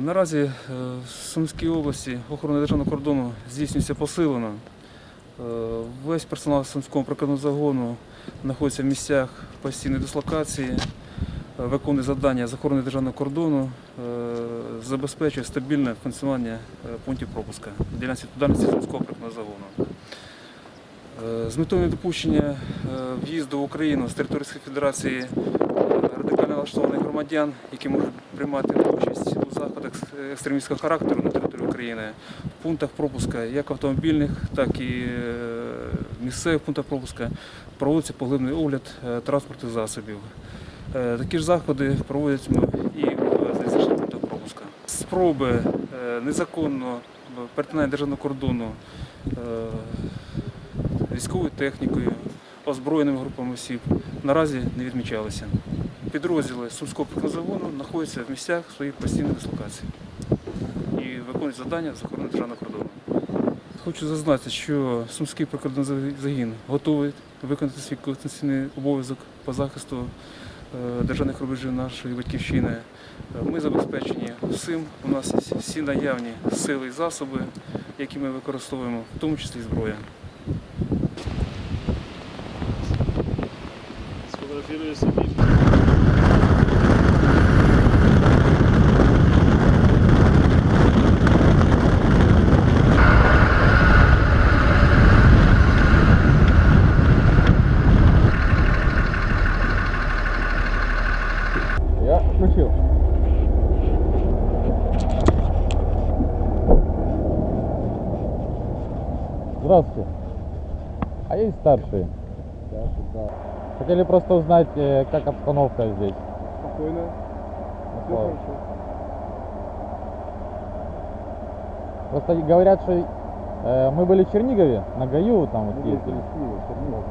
Наразі е, в Сумській області охорона державного кордону здійснюється посилено. Е, Весь персонал Сумського прикордонного загону знаходиться в місцях постійної дислокації, е, виконує завдання з охорони державного кордону, забезпечує стабільне функціонування пунктів пропуска ділянці відповідальності Сумського прикордонного загону. З метою недопущення в'їзду в Україну з території Федерації радикально налаштованих громадян, які можуть приймати участь у заходах екстремістського характеру на території України, в пунктах пропуска, як автомобільних, так і е, місцевих пунктах пропуска, проводиться поглибний огляд е, транспортних засобів. Е, Такі ж заходи проводять і в залізничних пунктах пропуска. Спроби незаконно перетинання державного кордону військовою технікою, озброєними групами осіб наразі не відмічалися. Підрозділи Сумського прикордонного знаходяться в місцях своїх постійних дислокацій і виконують завдання з охорони державного кордону. Хочу зазначити, що Сумський прикордонний загін готовий виконати свій конституційний обов'язок по захисту е, державних рубежів нашої батьківщини. Е, Ми забезпечені всім. У нас є всі наявні сили і засоби, які ми використовуємо, в тому числі зброя. Сфотографирую себе. Здравствуйте. А есть старшие? Хотели просто узнать, э, как обстановка здесь. Спокойно. Все хорошо. Просто говорят, что э, мы были в Чернигове, на ГАЮ там вот Мы ездили. ездили в Киев, Чернигов,